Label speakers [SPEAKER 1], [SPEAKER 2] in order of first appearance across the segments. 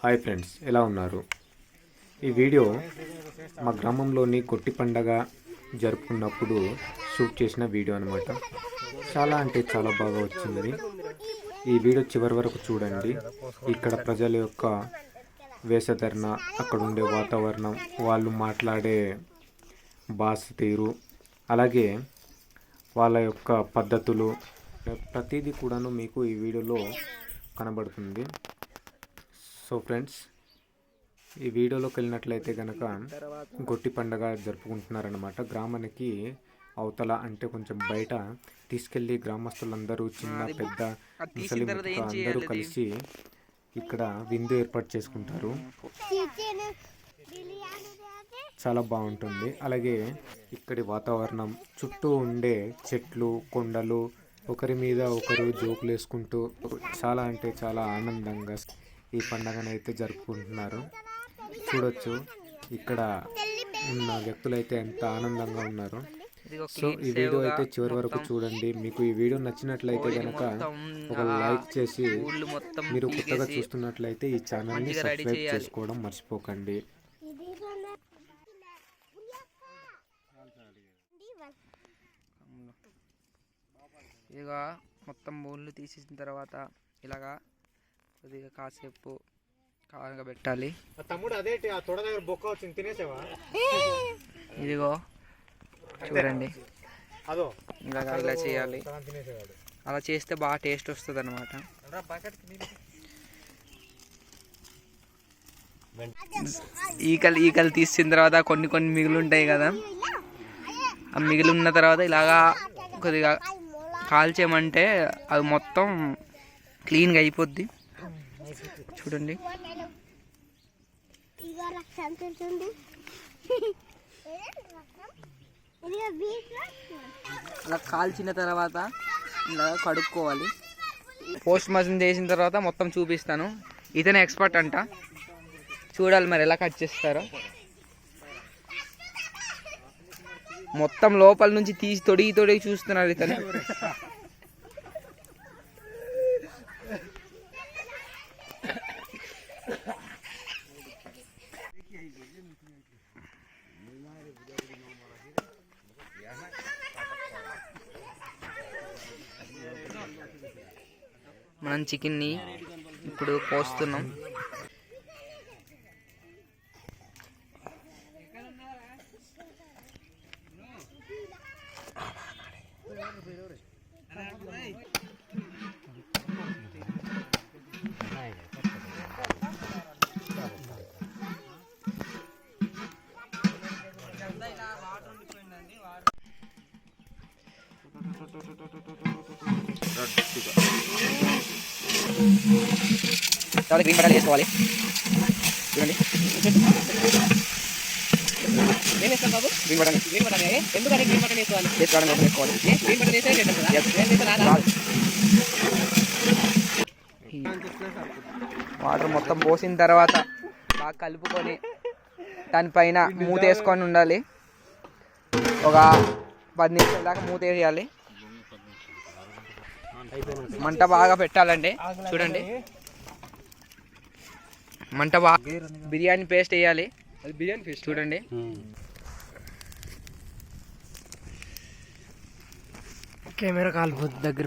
[SPEAKER 1] Hi friends ఎలా ఉన్నారు? ఈ వీడియో మా గ్రామంలోని కొట్టి పండగ జరుపుకున్నప్పుడు షూట్ చేసిన వీడియో అనమాట చాలా అంటే చాలా బాగా వచ్చింది. ఈ వీడియో చివరి వరకు చూడండి. ఇక్కడ ప్రజల యొక్క వేషధరణ అక్కడ ఉండే వాతావరణం వాళ్ళు మాట్లాడే భాష తీరు అలాగే వాళ్ళ యొక్క పద్ధతులు ప్రతిదీ కూడాను మీకు ఈ వీడియోలో కనబడుతుంది. సో ఫ్రెండ్స్ ఈ వీడియోలోకి వెళ్ళినట్లయితే కనుక గొట్టి పండగ జరుపుకుంటున్నారనమాట గ్రామానికి అవతల అంటే కొంచెం బయట తీసుకెళ్ళి గ్రామస్తులందరూ చిన్న పెద్ద ముసలి అందరూ కలిసి ఇక్కడ విందు ఏర్పాటు చేసుకుంటారు. చాలా బాగుంటుంది. అలాగే ఇక్కడి వాతావరణం చుట్టూ ఉండే చెట్లు కొండలు ఒకరి మీద ఒకరు జోకులు వేసుకుంటూ చాలా అంటే చాలా ఆనందంగా ఈ పండగను అయితే జరుపుకుంటున్నారు. చూడొచ్చు. ఇక్కడ ఉన్న వ్యక్తులైతే ఎంత ఆనందంగా ఉన్నారు. సో ఈ వీడియో అయితే చివరి వరకు చూడండి. మీకు ఈ వీడియో నచ్చినట్లయితే కనుక ఒక లైక్ చేసి మీరు కొత్తగా చూస్తున్నట్లయితే ఈ ఛానల్ని సబ్స్క్రైబ్ చేసుకోవడం మర్చిపోకండి.
[SPEAKER 2] ఇదిగా మొత్తం బోన్లు తీసేసిన తర్వాత ఇలాగా కొద్దిగా కాసేపు కాగబెట్టాలి
[SPEAKER 3] తమ్ముడు అదేంటి ఆ తొడ దగ్గర బొక్క వచ్చింది తినేసావా?
[SPEAKER 2] ఇదిగో చూడండి.
[SPEAKER 3] అదో.
[SPEAKER 2] ఇలాగా ఇలా చేయాలి. అలా చేస్తే బాగా టేస్ట్ వస్తుంది అనమాట ఈకలు ఈకలు తీసిన తర్వాత కొన్ని కొన్ని మిగిలి ఉంటాయి కదా. ఆ మిగిలి ఉన్న తర్వాత ఇలాగా కొద్దిగా కాల్చేయమంటే అది మొత్తం క్లీన్గా అయిపోద్ది. చూడండి. అలా కాల్చిన తర్వాత ఇలా కడుక్కోవాలి. పోస్ట్ మషన్ చేసిన తర్వాత మొత్తం చూపిస్తాను. ఇతనే ఎక్స్పర్ట్ అంట. చూడాలి మరి ఎలా కట్ చేస్తారో. మొత్తం లోపల నుంచి తీసి తొడిగి తొడిగి చూస్తున్నారు ఇతను. మనం చికెన్ని ఇప్పుడు పోస్తున్నాం తర్వాత గ్రీన్ బటానీ వేసుకోవాలి. చూడండి. గ్రీన్ బటానీ గ్రీన్ బటానీ ఎందుకని గ్రీన్ బటానీ వేసుకోవాలి? వేసుకోవడం కోసం వేసుకోవాలి గ్రీన్ బటానీ వాటర్ మొత్తం పోసిన తర్వాత బాగా కలుపుకొని దానిపైన మూత వేసుకొని ఉండాలి. ఒక పది నిమిషాల దాకా మూత వేయాలి. మంట బాగా పెట్టాలండి. చూడండి. మంట బిర్యానీ పేస్ట్ వేయాలి. బిర్యానీ పేస్ట్ చూడండి.
[SPEAKER 3] కెమెరా కాలిపోతుంది దగ్గర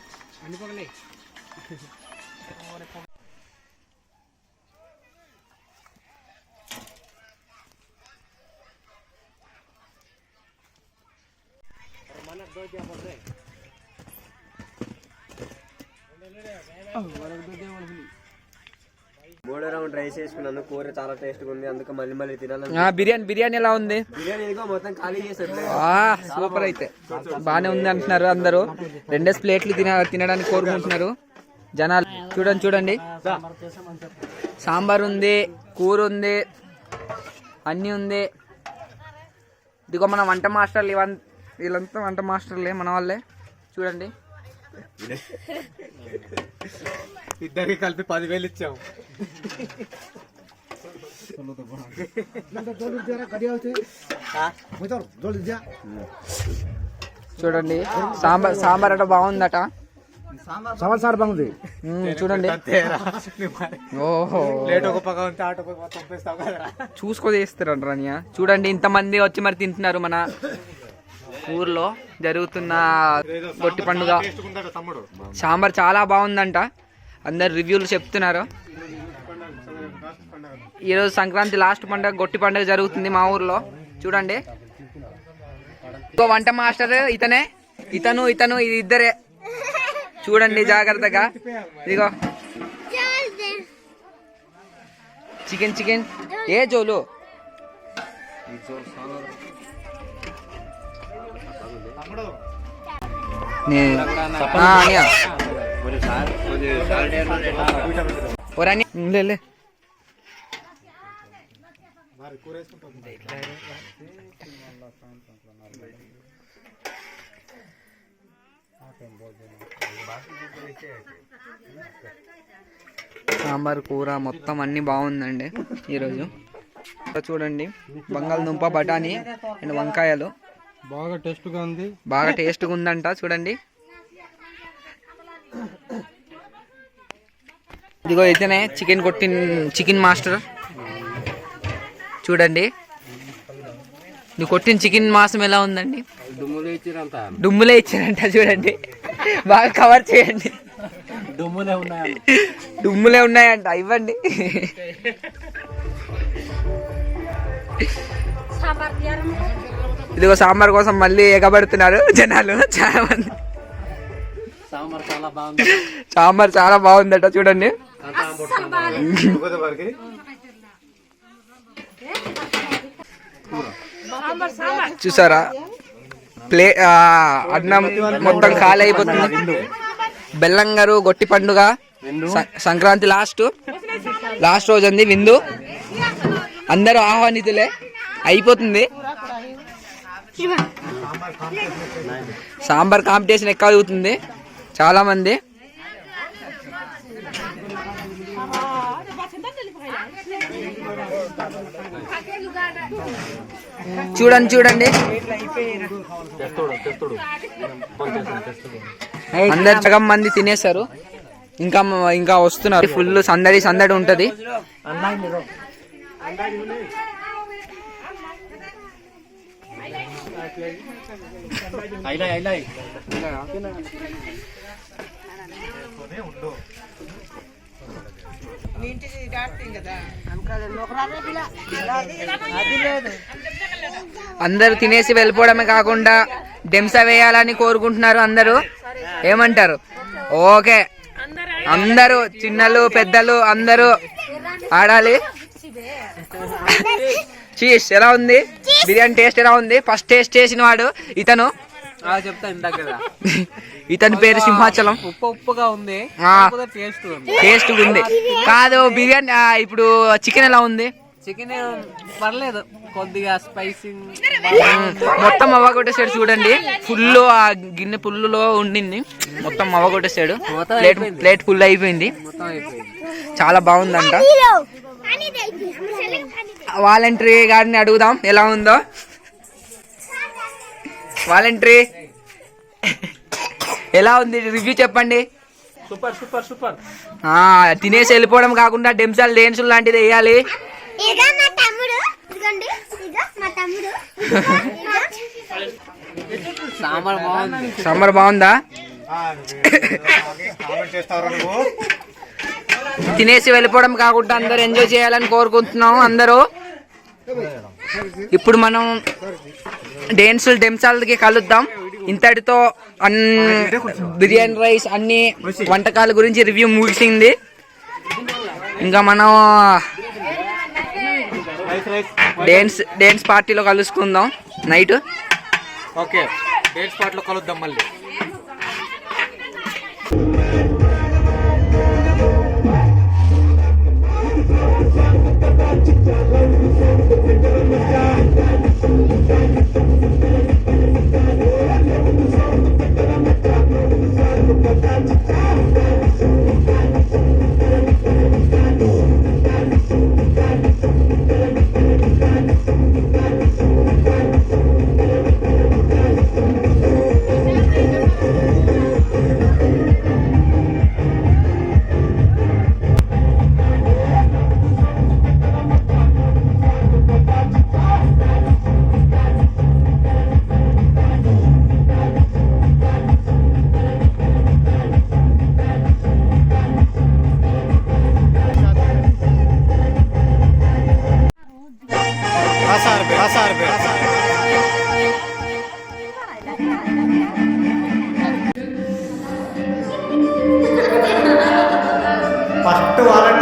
[SPEAKER 3] అన్ని
[SPEAKER 2] పొగలే మన Oh,
[SPEAKER 3] what are the
[SPEAKER 2] devil?
[SPEAKER 4] మూడో రౌండ్ రైస్ వేసుకున్నాను కూర చాలా టేస్ట్ ఉంది. అందుకే మళ్ళీ మళ్ళీ తినాలని
[SPEAKER 2] ఆ, బిర్యానీ బిర్యానీ ఎలా ఉంది?
[SPEAKER 4] బిర్యానీ ఇదిగో మొత్తం ఖాళీ
[SPEAKER 2] ఆ, సూపర్ అయితే. బాగానే ఉంది అంటున్నారు అందరూ. రెండేసి ప్లేట్లు తిన తినడానికి కోరుకుంటున్నారు. జనాలు చూడండి చూడండి. సాంబార్ ఉంది కూర ఉంది అన్నీ ఉంది. ఇదిగో మన వంట మాస్టర్లు ఇవన్ వీళ్ళంతా వంట మాస్టర్లే మన వాళ్ళే. చూడండి.
[SPEAKER 3] ఇద్దరికి కలిపి పదివేలు ఇచ్చాము
[SPEAKER 2] చూడండి సాంబార్ సాంబార్ అట బాగుందట.
[SPEAKER 3] సాంబార్ సార్ బాగుంది.
[SPEAKER 2] చూడండి. ఓహో.
[SPEAKER 3] లేట్ ఒక పక్క ఉంటే ఆటో
[SPEAKER 2] చూసుకో చేస్తారు రనియా. చూడండి ఇంతమంది వచ్చి మరి తింటున్నారు మన ఊర్లో జరుగుతున్న గొట్టి పండుగ. సాంబార్ చాలా బాగుందంట. అందరు రివ్యూలు చెప్తున్నారు. ఈరోజు సంక్రాంతి లాస్ట్ పండుగ గొట్టి పండుగ జరుగుతుంది మా ఊర్లో. చూడండి. ఇంకో వంట మాస్టర్ ఇతనే. ఇతను ఇతను ఇది ఇద్దరే. చూడండి జాగ్రత్తగా. ఇదిగో. Chicken chicken. ఏ జోలు? లే, సాంబార్ కూర మొత్తం అన్ని బాగుందండి ఈరోజు. చూడండి బంగాళదుంప బఠానీ అండ్ వంకాయలు.
[SPEAKER 3] బాగా టేస్ట్గా ఉంది.
[SPEAKER 2] బాగా టేస్ట్గా ఉందంట చూడండి. ఇదిగో అయితేనే చికెన్ కొట్టిన చికెన్ మాస్టర్. చూడండి. నువ్వు కొట్టిన చికెన్ మాసం ఎలా ఉందండి? డుమ్ములే ఇచ్చారంట. చూడండి. బాగా కవర్ చేయండి. డుమ్ములే ఉన్నాయంట. ఇవ్వండి. ఇదిగో సాంబార్ కోసం మళ్ళీ ఎగబడుతున్నారు జనాలు చాలా మంది
[SPEAKER 4] సాంబార్ చాలా బాగుంది.
[SPEAKER 2] సాంబార్ చాలా బాగుందట చూడండి. చూసారా? ప్లే అన్నం మొత్తం ఖాళీ అయిపోతుంది. బెల్లంగారు గొట్టి పండుగ. సంక్రాంతి లాస్ట్. లాస్ట్ రోజు అంది విందు. అందరూ ఆహ్వానితులే. అయిపోతుంది. సాంబార్ కాంపిటీషన్ ఎక్కువ అవుతుంది చాలా మంది. చూడండి చూడండి. అందరు సగం మంది తినేశారు ఇంకా ఇంకా వస్తున్నారు. ఫుల్ సందడి సందడి ఉంటది. అందరూ తినేసి వెళ్ళిపోవడమే కాకుండా డెంసా వేయాలని కోరుకుంటున్నారు అందరూ. ఏమంటారు? ఓకే. అందరూ చిన్నలు పెద్దలు అందరూ ఆడాలి. చీస్ ఎలా ఉంది? బిర్యానీ టేస్ట్ ఎలా ఉంది? ఫస్ట్ టేస్ట్ చేసిన వాడు ఇతను.
[SPEAKER 4] చెప్తా ఇందాక
[SPEAKER 2] ఇతని పేరు సింహాచలం.
[SPEAKER 4] ఉప్పు ఉప్పుగా ఉంది. టేస్ట్ ఉంది.
[SPEAKER 2] టేస్ట్ ఉంది. కాదు బిర్యానీ ఇప్పుడు చికెన్ ఎలా ఉంది?
[SPEAKER 4] చికెన్ పర్లేదు. కొద్దిగా స్పైసింగ్
[SPEAKER 2] మొత్తం అవ్వ కొట్టేసాడు చూడండి. ఫుల్ ఆ గిన్నె పుల్లులో ఉండింది. మొత్తం అవ్వ కొట్టేసాడు ప్లేట్ ప్లేట్ ఫుల్ అయిపోయింది.
[SPEAKER 4] మొత్తం అయిపోయింది.
[SPEAKER 2] చాలా బాగుందంట. వాలంటరీ గారిని అడుగుదాం ఎలా ఉందో. వాలంటరీ. ఎలా ఉంది? రివ్యూ చెప్పండి.
[SPEAKER 4] Super super super.
[SPEAKER 2] ఆ తినేసి వెళ్ళిపోవడం కాకుండా డెంసాల్ డేన్సులు లాంటిది వేయాలి.
[SPEAKER 4] సాంబార్ బాగుంది
[SPEAKER 2] సమ్మర్ బాగుందా
[SPEAKER 3] కామెంట్ చేస్తావు నువ్వు
[SPEAKER 2] తినేసి వెళ్ళిపోవడం కాకుండా అందరూ ఎంజాయ్ చేయాలని కోరుకుంటున్నాం అందరూ. ఇప్పుడు మనం డేన్సులు డెంసాలకి కలుద్దాం. ఇంతటితో అన్ బిర్యానీ రైస్ అన్ని వంటకాల గురించి రివ్యూ ముగిసింది. ఇంకా మనం డ్యాన్స్ డ్యాన్స్ పార్టీలో కలుసుకుందాం. నైట్.
[SPEAKER 1] ఓకే డేట్ పార్టీలో కలుద్దాం మళ్ళీ. हजार रुपये हजार रुपये हजार പത്ത് വാറണ്ട്